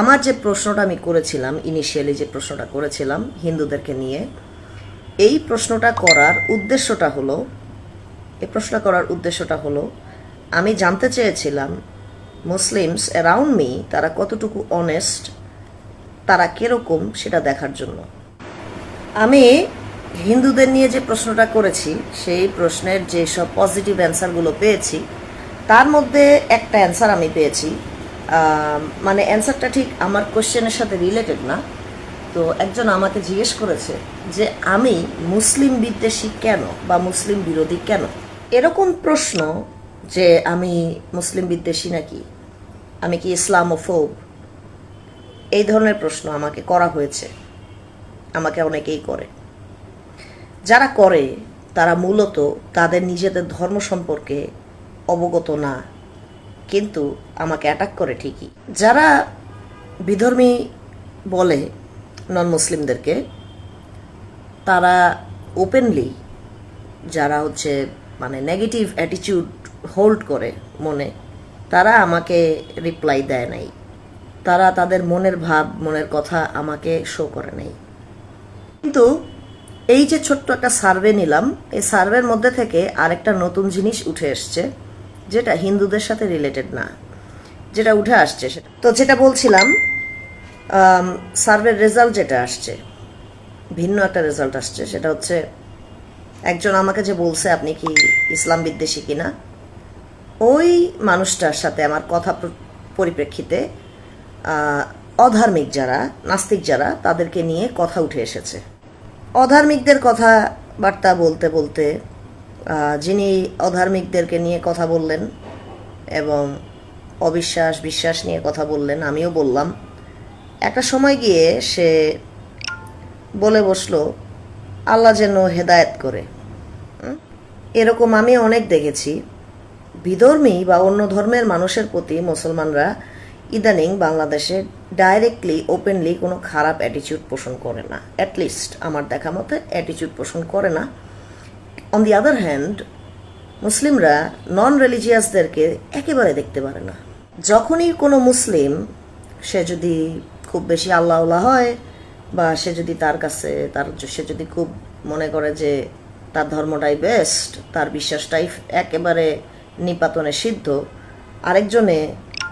আমার যে প্রশ্নটা আমি করেছিলাম ইনিশিয়ালি যে প্রশ্নটা করেছিলাম হিন্দুদেরকে নিয়ে, এই প্রশ্নটা করার উদ্দেশ্যটা হলো, এই প্রশ্নটা করার উদ্দেশ্যটা হলো, আমি জানতে চেয়েছিলাম মুসলিমস অ্যারাউন্ড মি তারা কতটুকু অনেস্ট তারা কীরকম সেটা দেখার জন্য। আমি হিন্দুদের নিয়ে যে প্রশ্নটা করেছি, সেই প্রশ্নের যে সব পজিটিভ অ্যান্সারগুলো পেয়েছি, তার মধ্যে একটা অ্যান্সার আমি পেয়েছি মানে অ্যান্সারটা ঠিক আমার কোশ্চেনের সাথে রিলেটেড না। তো একজন আমাকে জিজ্ঞেস করেছে যে, আমি মুসলিম বিদ্বেষী কেন বা মুসলিম বিরোধী কেন? এরকম প্রশ্ন যে, আমি মুসলিম বিদ্বেষী নাকি? আমি কি ইসলাম ও ইসলামোফোব? এই ধরনের প্রশ্ন আমাকে করা হয়েছে। আমাকে অনেকেই করে। যারা করে, তারা মূলত তাদের নিজেদের ধর্ম সম্পর্কে অবগত না। কিন্তু আমাকে অ্যাটাক করে ঠিকই। যারা বিধর্মী বলে নন মুসলিমদেরকে তারা ওপেনলি যারা হচ্ছে মানে নেগেটিভ অ্যাটিটিউড হোল্ড করে মনে, তারা আমাকে রিপ্লাই দেয় নাই। তারা তাদের মনের ভাব, মনের কথা আমাকে শো করে নাই। কিন্তু এই যে ছোট্ট একটা সার্ভে নিলাম, এই সার্ভের মধ্যে থেকে আরেকটা নতুন জিনিস উঠে এসছে। যেটা হিন্দুদের সাথে রিলেটেড না, যেটা উঠে আসছে সেটা। তো যেটা বলছিলাম সার্ভের রেজাল্ট যেটা আসছে, ভিন্ন একটা রেজাল্ট আসছে, সেটা হচ্ছে একজন আমাকে যে বলছে, আপনি কি ইসলাম বিদ্বেষী কিনা? ওই মানুষটার সাথে আমার কথা পরিপ্রেক্ষিতে অধার্মিক যারা, নাস্তিক যারা, তাদেরকে নিয়ে কথা উঠে এসেছে। অধার্মিকদের কথা বার্তা বলতে বলতে যিনি অধার্মিকদেরকে নিয়ে কথা বললেন এবং অবিশ্বাস, বিশ্বাস নিয়ে কথা বললেন, আমিও বললাম। একটা সময় গিয়ে সে বলে বসল, আল্লাহ যেন হেদায়েত করে। এরকম আমি অনেক দেখেছি। বিধর্মী বা অন্য ধর্মের মানুষের প্রতি মুসলমানরা ইদানিং বাংলাদেশে ডাইরেক্টলি ওপেনলি কোনো খারাপ অ্যাটিচিউড পোষণ করে না। অ্যাটলিস্ট আমার দেখা মতে অ্যাটিচিউড পোষণ করে না। অন দি আদার হ্যান্ড মুসলিমরা নন রিলিজিয়াসদেরকে একেবারে দেখতে পারে না। যখনই কোনো মুসলিম, সে যদি খুব বেশি আল্লাহওয়ালা হয় বা সে যদি তার কাছে, তার, সে যদি খুব মনে করে যে তার ধর্মটাই বেস্ট তার বিশ্বাসটাই একেবারে নিপাতনে সিদ্ধ, আরেকজনে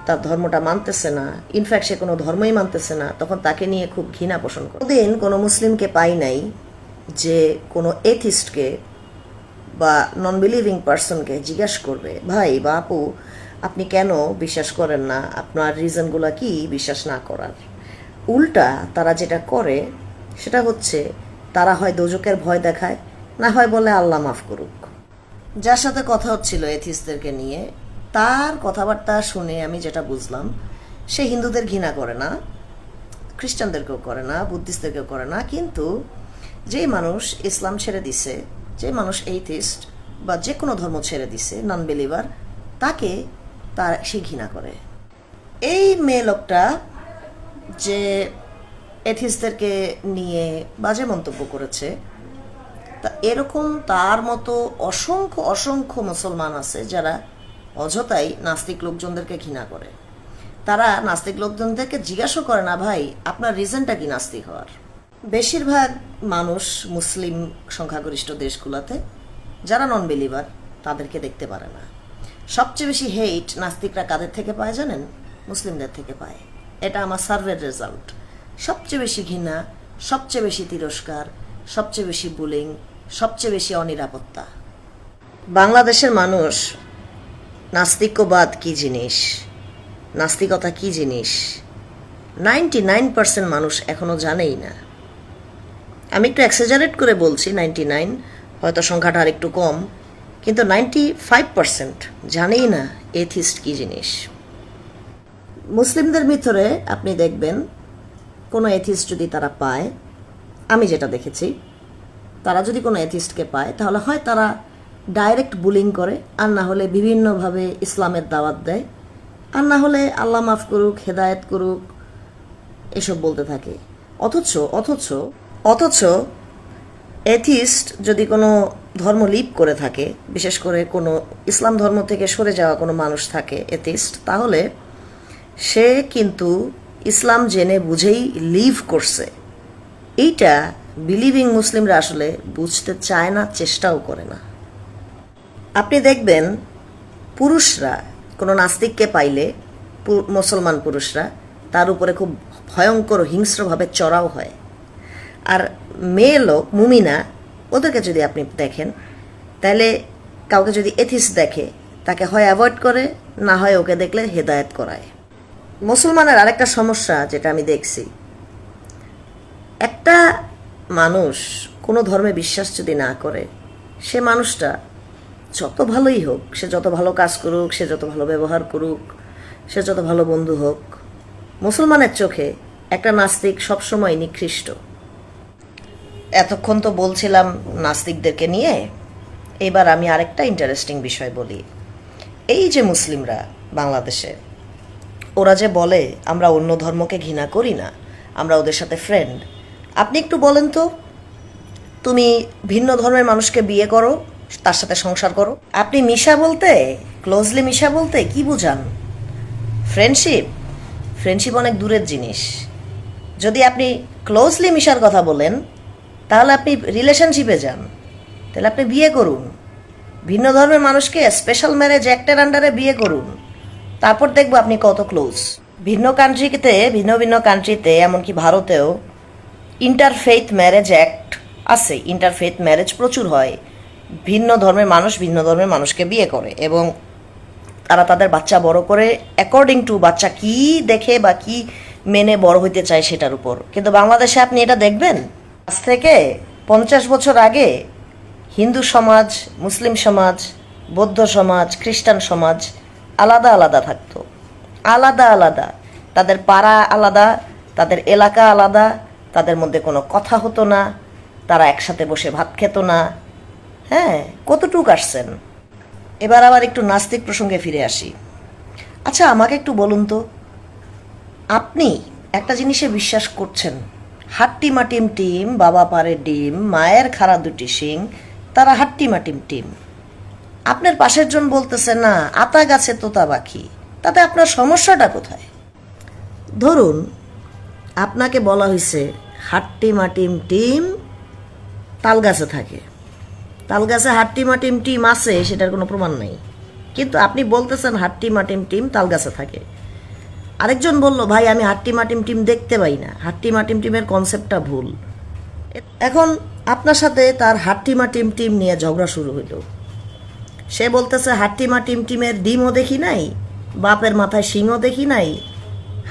তার ধর্মটা মানতেছে না ইনফ্যাক্ট সে কোনো ধর্মই মানতেছে না, তখন তাকে নিয়ে খুব ঘৃণা পোষণ করে। দিন কোনো মুসলিমকে পাই নাই যে কোনো এথিস্টকে বা নন বিলিভিং পার্সনকে জিজ্ঞেস করবে, ভাই বা আপু আপনি কেন বিশ্বাস করেন না? আপনার রিজনগুলো কি বিশ্বাস না করার? উল্টা তারা যেটা করে, সেটা হচ্ছে তারা হয় দোজকের ভয় দেখায়, না হয় বলে আল্লাহ মাফ করুক। যার সাথে কথা হচ্ছিল এথিস্টদেরকে নিয়ে, তার কথাবার্তা শুনে আমি যেটা বুঝলাম, সে হিন্দুদের ঘৃণা করে না, খ্রিস্টানদেরকেও করে না, বুদ্ধিস্টদেরকেও করে না, কিন্তু যে মানুষ ইসলাম ছেড়ে দিছে যে মানুষ এইথিস্ট বা যে কোনো ধর্ম ছেড়ে দিছে নন বিলিভার তাকে তার সে ঘৃণা করে। এই মেয়ে লোকটা যে এথিস্টদেরকে নিয়ে বাজে মন্তব্য করেছে, তা এরকম তার মতো অসংখ্য অসংখ্য মুসলমান আছে যারা অযথাই নাস্তিক লোকজনদেরকে ঘৃণা করে। তারা নাস্তিক লোকজনদেরকে জিজ্ঞাসা করে না, ভাই, আপনার রিজনটা কি নাস্তিক হওয়ার? বেশিরভাগ মানুষ মুসলিম সংখ্যাগরিষ্ঠ দেশগুলোতে, যারা নন বিলিভার তাদেরকে দেখতে পারে না। সবচেয়ে বেশি হেইট নাস্তিকরা কাদের থেকে পায় জানেন? মুসলিমদের থেকে পায়। এটা আমার সার্ভের রেজাল্ট সবচেয়ে বেশি ঘৃণা, সবচেয়ে বেশি তিরস্কার, সবচেয়ে বেশি বুলিং সবচেয়ে বেশি অনিরাপত্তা। বাংলাদেশের মানুষ নাস্তিক্যবাদ কি জিনিস? নাস্তিকতা কি জিনিস? নাইনটি নাইন পার্সেন্ট মানুষ এখনও জানেই না। আমি একটু এক্সাজারেট করে বলছি নাইনটি নাইন হয়তো সংখ্যাটা আর একটু কম, কিন্তু নাইনটি ফাইভ পার্সেন্ট জানেই না এথিস্ট কী জিনিস। মুসলিমদের ভিতরে আপনি দেখবেন, কোনো এথিস্ট যদি তারা পায়, আমি যেটা দেখেছি, তারা যদি কোনো এথিস্টকে পায়, তাহলে হয় তারা ডাইরেক্ট বুলিং করে, আর না হলে বিভিন্নভাবে ইসলামের দাওয়াত দেয়, আর না হলে আল্লাহ মাফ করুক, হেদায়েত করুক, এসব বলতে থাকে। অথচ অথচ অথচ এথিস্ট যদি কোনো ধর্ম লিপ করে থাকে, বিশেষ করে কোনো ইসলাম ধর্ম থেকে সরে যাওয়া কোনো মানুষ থাকে এথিস্ট তাহলে সে কিন্তু ইসলাম জেনে বুঝেই লিভ করছে। এইটা বিলিভিং মুসলিমরা আসলে বুঝতে চায় না, চেষ্টাও করে না। আপনি দেখবেন পুরুষরা, কোনো নাস্তিককে পাইলে মুসলমান পুরুষরা, তার উপরে খুব ভয়ঙ্কর, হিংস্রভাবে চড়াও হয়। আর মেয়ে লোক, মুমিনা, ওদেরকে যদি আপনি দেখেন, তাহলে কাউকে যদি এথিস দেখে, তাকে হয় অ্যাভয়েড করে, না হয় ওকে দেখলে হেদায়ত করায়। মুসলমানের আরেকটা সমস্যা যেটা আমি দেখছি, একটা মানুষ কোনো ধর্মে বিশ্বাস যদি না করে, সে মানুষটা যত ভালোই হোক, সে যত ভালো কাজ করুক, সে যত ভালো ব্যবহার করুক, সে যত ভালো বন্ধু হোক, মুসলমানের চোখে একটা নাস্তিক সবসময় নিকৃষ্ট। এতক্ষণ তো বলছিলাম নাস্তিকদেরকে নিয়ে। এবার আমি আরেকটা ইন্টারেস্টিং বিষয় বলি। এই যে মুসলিমরা বাংলাদেশে, ওরা যে বলে, আমরা অন্য ধর্মকে ঘৃণা করি না, আমরা ওদের সাথে ফ্রেন্ড আপনি একটু বলেন তো, তুমি ভিন্ন ধর্মের মানুষকে বিয়ে করো, তার সাথে সংসার করো। আপনি মিশা বলতে ক্লোজলি মিশা বলতে কি বুঝান? ফ্রেন্ডশিপ ফ্রেন্ডশিপ অনেক দূরের জিনিস। যদি আপনি ক্লোজলি মিশার কথা বলেন তাহলে আপনি রিলেশনশিপে যান। তাহলে আপনি বিয়ে করুন। ভিন্ন ধর্মের মানুষকে স্পেশাল ম্যারেজ অ্যাক্টের আন্ডারে বিয়ে করুন। তারপর দেখব আপনি কত ক্লোজ ভিন্ন কান্ট্রিতে ভিন্ন ভিন্ন কান্ট্রিতে এমনকি ভারতেও ইন্টারফেইথ ম্যারেজ অ্যাক্ট আছে। ইন্টারফেইথ ম্যারেজ প্রচুর হয়। ভিন্ন ধর্মের মানুষ ভিন্ন ধর্মের মানুষকে বিয়ে করে এবং তারা তাদের বাচ্চা বড় করে অ্যাকর্ডিং টু বাচ্চা কি দেখে বা কি মেনে বড় হইতে চায় সেটার উপর। কিন্তু বাংলাদেশে আপনি এটা দেখবেন? আজ থেকে পঞ্চাশ বছর আগে হিন্দু সমাজ, মুসলিম সমাজ, বৌদ্ধ সমাজ, খ্রিস্টান সমাজ আলাদা আলাদা থাকতো। আলাদা আলাদা। তাদের পাড়া আলাদা, তাদের এলাকা আলাদা, তাদের মধ্যে কোনো কথা হতো না, তারা একসাথে বসে ভাত খেত না। হ্যাঁ কতটুক আসছেন? এবার আবার একটু নাস্তিক প্রসঙ্গে ফিরে আসি। আচ্ছা আমাকে একটু বলুন তো, আপনি একটা জিনিসে বিশ্বাস করছেন হাট্টি মাটিম টিম, বাবা পারে ডিম, মায়ের খাড়া দুটি শিং, তারা হাট্টি মাটিম টিম। আপনার পাশের জন বলতেছে, না, আতা গাছে তোতা পাখি, তাতে আপনার সমস্যাটা কোথায়? ধরুন, আপনাকে বলা হয়েছে হাট্টি মাটিম টিম তাল গাছে থাকে। তাল গাছে হাট্টি মাটিম টিম আছে, সেটার কোনো প্রমাণ নেই। কিন্তু আপনি বলতেছেন হাট্টি মাটিম টিম তাল গাছে থাকে। আরেকজন বলল, ভাই, আমি হাট্টি মাটিম টিম দেখতে পাই না। হাট্টি মাটিম টিমের কনসেপ্টটা ভুল। এখন আপনার সাথে তার হাট্টিমা টিম টিম নিয়ে ঝগড়া শুরু হইল। সে বলতেছে হাট্টিমা টিম টিমের ডিমও দেখি নাই, বাপের মাথায় শিংও দেখি নাই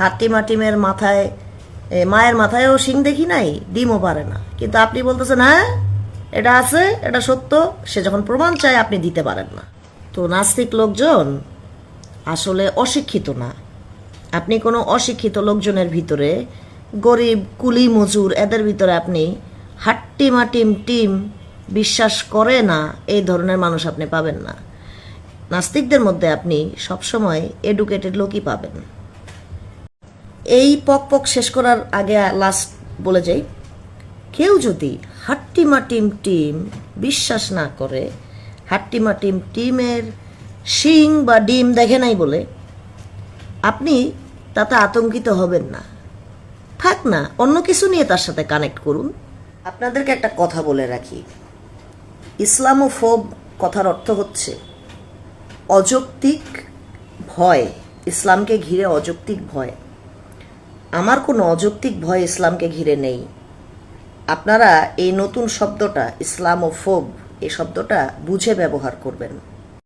হাট্টিমা টিমের মাথায় মায়ের মাথায়ও শিং দেখি নাই, ডিমও পারে না। কিন্তু আপনি বলতেছেন হ্যাঁ এটা আছে, এটা সত্য। সে যখন প্রমাণ চায়, আপনি দিতে পারেন না। তো নাস্তিক লোকজন আসলে অশিক্ষিত না। আপনি কোনো অশিক্ষিত লোকজনের ভিতরে, গরিব, কুলি, মজুর, এদের ভিতরে আপনি হাট্টি মাটিম টিম বিশ্বাস করে না, এই ধরনের মানুষ আপনি পাবেন না। নাস্তিকদের মধ্যে আপনি সবসময় এডুকেটেড লোকই পাবেন। এই পক পক শেষ করার আগে লাস্ট বলে যাই, কেউ যদি হাট্টিমা টিম বিশ্বাস না করে হাট্টিমা টিম টিমের শিং বা ডিম দেখে নাই বলে আপনি তাতে আতঙ্কিত হবেন না। থাক না, অন্য কিছু নিয়ে তার সাথে কানেক্ট করুন। আপনাদেরকে একটা কথা বলে রাখি। ইসলামোফোব কথার অর্থ হচ্ছে, অযৌক্তিক ভয়, ইসলামকে ঘিরে অযৌক্তিক ভয়। আমার কোনো অযৌক্তিক ভয় ইসলামকে ঘিরে নেই। আপনারা এই নতুন শব্দটা, ইসলামোফোব, এই শব্দটা বুঝে ব্যবহার করবেন।